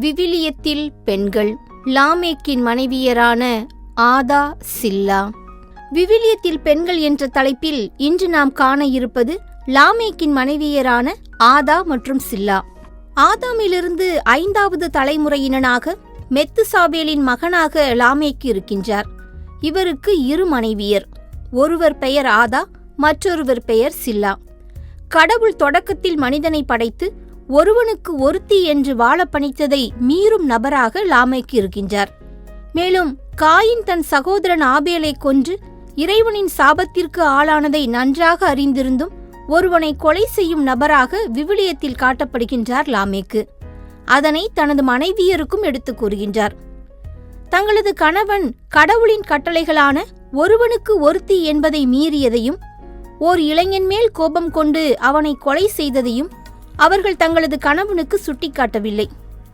விவிலியத்தில் பெண்கள் லாமேக்கின் மனைவியரான ஆதா சில்லா. விவிலியத்தில் பெண்கள் என்ற தலைப்பில் இன்று நாம் காண இருப்பது லாமேக்கின் மனைவியரான ஆதா மற்றும் சில்லா. ஆதாமிலிருந்து ஐந்தாவது தலைமுறையினனாக மெத்துசாபேலின் மகனாக லாமேக்கு இருக்கின்றார். இவருக்கு இரு மனைவியர் ஒருவர் பெயர் ஆதா மற்றொருவர் பெயர் சில்லா. கடவுள் தொடக்கத்தில் மனிதனை படைத்து ஒருவனுக்கு ஒருத்தி என்று வாழ பணித்ததை மீறும் நபராக லாமேக்கு இருக்கின்றார். மேலும் காயின் தன் சகோதரன் ஆபேலை கொன்று இறைவனின் சாபத்திற்கு ஆளானதை நன்றாக அறிந்திருந்தும் ஒருவனை கொலை செய்யும் நபராக விவிலியத்தில் காட்டப்படுகின்றார் லாமேக்கு. அதனை தனது மனைவியருக்கும் எடுத்துக் கூறுகின்றார். தங்களது கணவன் கடவுளின் கட்டளைகளான ஒருவனுக்கு ஒருத்தி என்பதை மீறியதையும் ஓர் இளைஞன் மேல் கோபம் கொண்டு அவனை கொலை செய்ததையும் அவர்கள் தங்களது கணவனுக்கு சுட்டிக்காட்டவில்லை.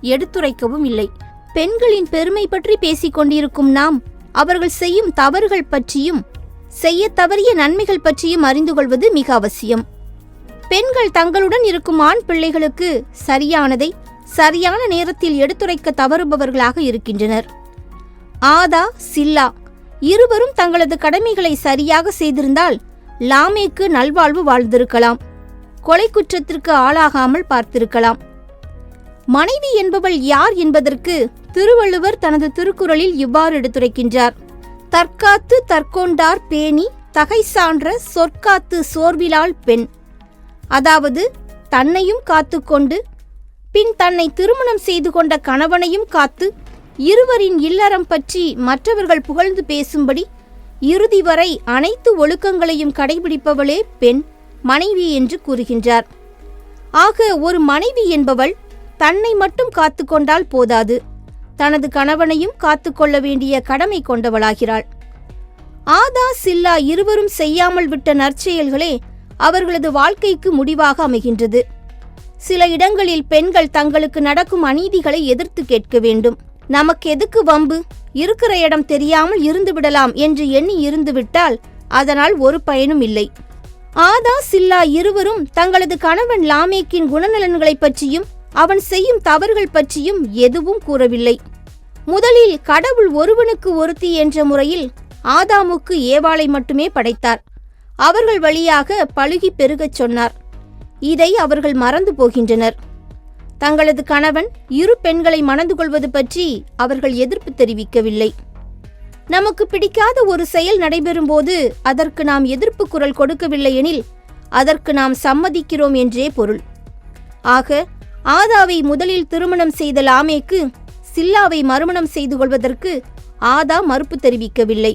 எடுத்துரைக்கவும் இல்லை. பெண்களின் பெருமை பற்றி பேசிக் கொண்டிருக்கும் நாம் அவர்கள் செய்யும் தவறுகள் பற்றியும் செய்ய தவறிய நன்மைகள் பற்றியும் அறிந்து கொள்வது மிக அவசியம். பெண்கள் தங்களுடன் இருக்கும் ஆண் பிள்ளைகளுக்கு சரியானதை சரியான நேரத்தில் எடுத்துரைக்க தவறுபவர்களாக இருக்கின்றனர். ஆதா சில்லா இருவரும் தங்களது கடமைகளை சரியாக செய்திருந்தால் லாமேக்கு நல்வாழ்வு வாழ்ந்திருக்கலாம். கொலை குற்றத்திற்கு ஆளாகாமல் பார்த்திருக்கலாம். மனைவி என்பவள் யார் என்பதற்கு திருவள்ளுவர் தனது திருக்குறளில் இவ்வாறு எடுத்துரைக்கின்றார். தற்காத்து தற்கொண்டார் பேணி தகை சான்ற சொற்காத்து சோர்விலால் பெண். அதாவது தன்னையும் காத்துக்கொண்டு பின் தன்னை திருமணம் செய்து கொண்ட கணவனையும் காத்து இருவரின் இல்லறம் பற்றி மற்றவர்கள் புகழ்ந்து பேசும்படி இறுதி வரை அனைத்து ஒழுக்கங்களையும் கடைபிடிப்பவளே பெண். மனைவி என்று கூறுகின்றார். ஆக ஒரு மனைவி என்பவள் தன்னை மட்டும் காத்துக்கொண்டால் போதாது. தனது கணவனையும் காத்துக்கொள்ள வேண்டிய கடமை கொண்டவளாகிறாள். ஆதா சில்லா இருவரும் செய்யாமல் விட்ட நற்செயல்களே அவர்களது வாழ்க்கைக்கு முடிவாக அமைகின்றது. சில இடங்களில் பெண்கள் தங்களுக்கு நடக்கும் அநீதிகளை எதிர்த்து கேட்க வேண்டும். நமக்கு எதுக்கு வம்பு? இருக்கிற இடம் தெரியாமல் இருந்துவிடலாம் என்று எண்ணி இருந்துவிட்டால் அதனால் ஒரு பயனும் இல்லை. ஆதா சில்லா இருவரும் தங்களது கணவன் லாமேக்கின் குணநலன்களைப் பற்றியும் அவன் செய்யும் தவறுகள் பற்றியும் எதுவும் கூறவில்லை. முதலில் கடவுள் ஒருவனுக்கு ஒருத்தி என்ற முறையில் ஆதாமுக்கு ஏவாளை மட்டுமே படைத்தார். அவர்கள் வழியாக பழுகி பெருகச் சொன்னார். இதை அவர்கள் மறந்து போகின்றனர். தங்களது கணவன் இரு பெண்களை மணந்து கொள்வது பற்றி அவர்கள் எதிர்ப்பு தெரிவிக்கவில்லை. நமக்கு பிடிக்காத ஒரு செயல் நடைபெறும்போது அதற்கு நாம் எதிர்ப்பு குரல் கொடுக்கவில்லை எனில் அதற்கு நாம் சம்மதிக்கிறோம் என்றே பொருள். ஆக ஆதாவை முதலில் திருமணம் செய்த லாமேக்கு சில்லாவை மறுமணம் செய்து கொள்வதற்கு ஆதா மறுப்பு தெரிவிக்கவில்லை.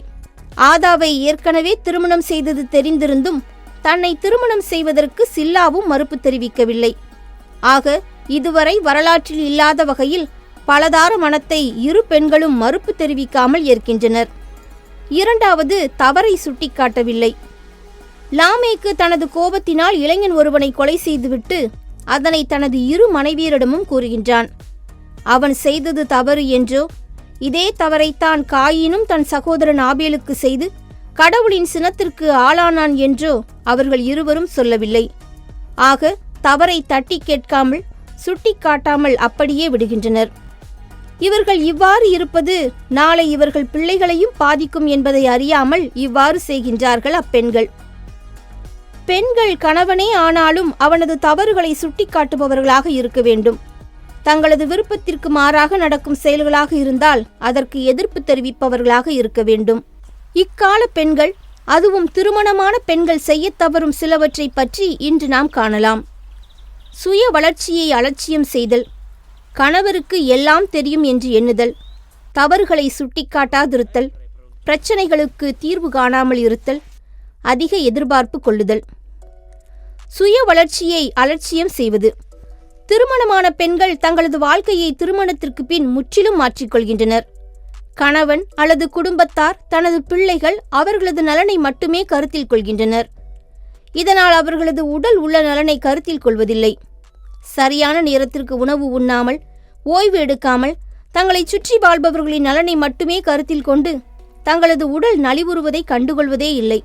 ஆதாவை ஏற்கனவே திருமணம் செய்தது தெரிந்திருந்தும் தன்னை திருமணம் செய்வதற்கு சில்லாவும் மறுப்பு தெரிவிக்கவில்லை. ஆக இதுவரை வரலாற்றில் இல்லாத வகையில் பலதார மனத்தை இரு பெண்களும் மறுப்பு தெரிவிக்காமல் ஏற்கின்றனர். இரண்டாவது தவறை சுட்டிக்காட்டவில்லை. லாமேக்கு தனது கோபத்தினால் இளைஞன் ஒருவனை கொலை செய்துவிட்டு அதனை தனது இரு மனைவியரிடமும் கூறுகின்றான். அவன் செய்தது தவறு என்றோ இதே தவறைத்தான் காயினும் தன் சகோதரன் ஆபேலுக்கு செய்து கடவுளின் சினத்திற்கு ஆளானான் என்றோ அவர்கள் இருவரும் சொல்லவில்லை. ஆக தவறை தட்டி கேட்காமல் சுட்டி காட்டாமல் அப்படியே விடுகின்றனர். இவர்கள் இவ்வாறு இருப்பது நாளை இவர்கள் பிள்ளைகளையும் பாதிக்கும் என்பதை அறியாமல் இவ்வாறு செய்கின்றார்கள் அப்பெண்கள். பெண்கள் கணவனே ஆனாலும் அவனது தவறுகளை சுட்டிக்காட்டுபவர்களாக இருக்க வேண்டும். தங்களது விருப்பத்திற்கு மாறாக நடக்கும் செயல்களாக இருந்தால் அதற்கு எதிர்ப்பு தெரிவிப்பவர்களாக இருக்க வேண்டும். இக்கால பெண்கள் அதுவும் திருமணமான பெண்கள் செய்யத் தவறும் சிலவற்றை பற்றி இன்று நாம் காணலாம். சுய வளர்ச்சியை அலட்சியம் செய்தல். கணவருக்கு எல்லாம் தெரியும் என்று எண்ணுதல் தவறுகளை சுட்டிக்காட்டாதிருத்தல் பிரச்சனைகளுக்கு தீர்வு காணாமல் இருத்தல் அதிக எதிர்பார்ப்பு கொள்ளுதல். சுய வளர்ச்சியை அலட்சியம் செய்வது. திருமணமான பெண்கள் தங்களது வாழ்க்கையை திருமணத்திற்கு பின் முற்றிலும் மாற்றிக்கொள்கின்றனர் கணவன் அல்லது குடும்பத்தார் தனது பிள்ளைகள் அவர்களது நலனை மட்டுமே கருத்தில் கொள்கின்றனர். இதனால் அவர்களது உடல் உள்ள நலனை கருத்தில் கொள்வதில்லை. சரியான நேரத்திற்கு உணவு உண்ணாமல் ஓய்வு எடுக்காமல் தங்களை சுற்றி வாழ்பவர்களின் நலனை மட்டுமே கருத்தில் கொண்டு தங்களது உடல் நலிவுறுவதை கண்டுகொள்வதே இல்லை.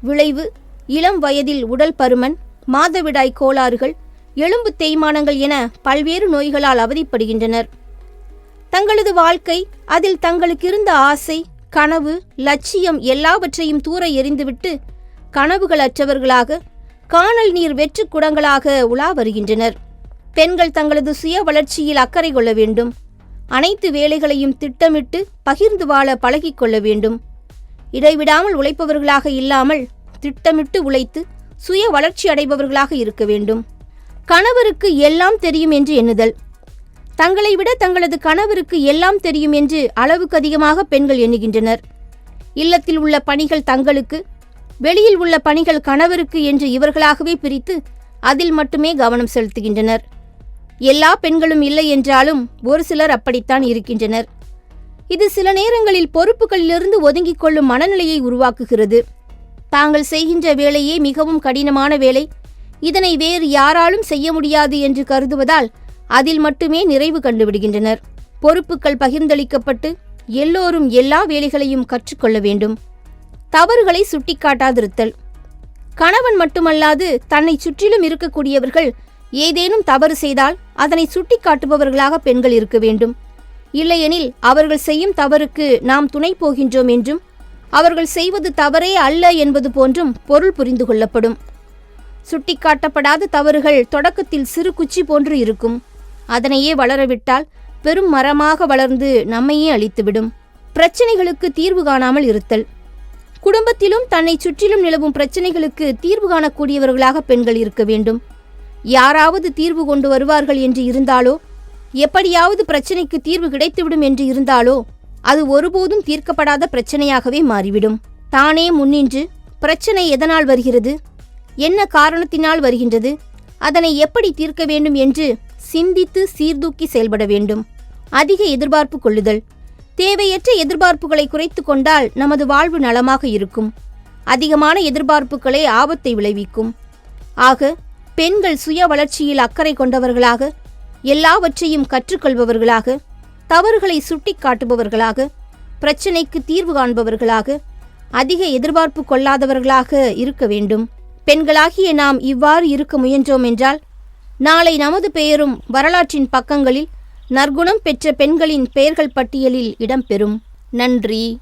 விளைவு இளம் வயதில் உடல் பருமன் மாதவிடாய் கோளாறுகள் எலும்பு தேய்மானங்கள் என பல்வேறு நோய்களால் அவதிப்படுகின்றனர். தங்களது வாழ்க்கை அதில் தங்களுக்கு இருந்த ஆசை கனவு லட்சியம் எல்லாவற்றையும் தூர எறிந்துவிட்டு கனவுகள் அற்றவர்களாக காணல் நீர் வெற்று குடங்களாக உலா வருகின்றனர். பெண்கள் தங்களது சுய வளர்ச்சியில் அக்கறை கொள்ள வேண்டும். அனைத்து வேலைகளையும் திட்டமிட்டு பகிர்ந்து வாழ பழகிக் கொள்ள வேண்டும். இடைவிடாமல் உழைப்பவர்களாக இல்லாமல் திட்டமிட்டு உழைத்து சுய வளர்ச்சி அடைபவர்களாக இருக்க வேண்டும். கணவருக்கு எல்லாம் தெரியும் என்று எண்ணுதல். தங்களை விட தங்களது கணவருக்கு எல்லாம் தெரியும் என்று அளவுக்கு அதிகமாக பெண்கள் எண்ணுகின்றனர். இல்லத்தில் உள்ள பணிகள் தங்களுக்கு வெளியில் உள்ள பணிகள் கணவருக்கு என்று இவர்களாகவே பிரித்து அதில் மட்டுமே கவனம் செலுத்துகின்றனர். எல்லா பெண்களும் இல்லை என்றாலும் ஒரு சிலர் அப்படித்தான் இருக்கின்றனர். இது சில நேரங்களில் பொறுப்புகளிலிருந்து ஒதுங்கிக் கொள்ளும் மனநிலையை உருவாக்குகிறது. தாங்கள் செய்கின்ற வேலையே மிகவும் கடினமான வேலை. இதனை வேறு யாராலும் செய்ய முடியாது என்று கருதுவதால் அதில் மட்டுமே நிறைவு கண்டுவிடுகின்றனர். பொறுப்புகள் பகிர்ந்தளிக்கப்பட்டு எல்லோரும் எல்லா வேலைகளையும் கற்றுக்கொள்ள வேண்டும். தவறுகளை சுட்டிக்காட்டாதிருத்தல். கணவன் மட்டுமல்லாது தன்னை சுற்றிலும் இருக்கக்கூடியவர்கள் ஏதேனும் தவறு செய்தால் அதனை சுட்டிக்காட்டுபவர்களாக பெண்கள் இருக்க வேண்டும். இல்லையெனில் அவர்கள் செய்யும் தவறுக்கு நாம் துணை போகின்றோம் என்றும் அவர்கள் செய்வது தவறே அல்ல என்பது போன்றும் பொருள் புரிந்து கொள்ளப்படும். சுட்டிக்காட்டப்படாத தவறுகள் தொடக்கத்தில் சிறு குச்சி போன்று இருக்கும். அதனையே வளரவிட்டால் பெரும் மரமாக வளர்ந்து நம்மையே அழித்துவிடும். பிரச்சனைகளுக்கு தீர்வு காணாமல் இருத்தல். குடும்பத்திலும் தன்னை சுற்றிலும் நிலவும் பிரச்சனைகளுக்கு தீர்வு காணக்கூடியவர்களாக பெண்கள் இருக்க வேண்டும். யாராவது தீர்வு கொண்டு வருவார்கள் என்று இருந்தாலோ எப்படியாவது பிரச்சனைக்கு தீர்வு கிடைத்துவிடும் என்று இருந்தாலோ அது ஒருபோதும் தீர்க்கப்படாத பிரச்சனையாகவே மாறிவிடும். தானே முன்னின்று பிரச்சனை எதனால் வருகிறது? என்ன காரணத்தினால் வருகின்றது? அதனை எப்படி தீர்க்க வேண்டும் என்று சிந்தித்து சீர்தூக்கி செயல்பட வேண்டும். அதிக எதிர்பார்ப்பு கொள்ளுதல். தேவையற்ற எதிர்பார்ப்புகளை குறைத்து கொண்டால் நமது வாழ்வு நலமாக இருக்கும். அதிகமான எதிர்பார்ப்புகளே ஆபத்தை விளைவிக்கும். ஆக பெண்கள் சுய வளர்ச்சியில் அக்கறை கொண்டவர்களாக எல்லாவற்றையும் கற்றுக்கொள்பவர்களாக தவறுகளை சுட்டிக்காட்டுபவர்களாக பிரச்சனைக்கு தீர்வு காண்பவர்களாக அதிக எதிர்பார்ப்பு கொள்ளாதவர்களாக இருக்க வேண்டும். பெண்களாகிய நாம் இவ்வாறு இருக்க முயன்றோம் என்றால் நாளை நமது பெயரும் வரலாற்றின் பக்கங்களில் நற்குணம் பெற்ற பெண்களின் பெயர்கள் பட்டியலில் இடம்பெறும். நன்றி.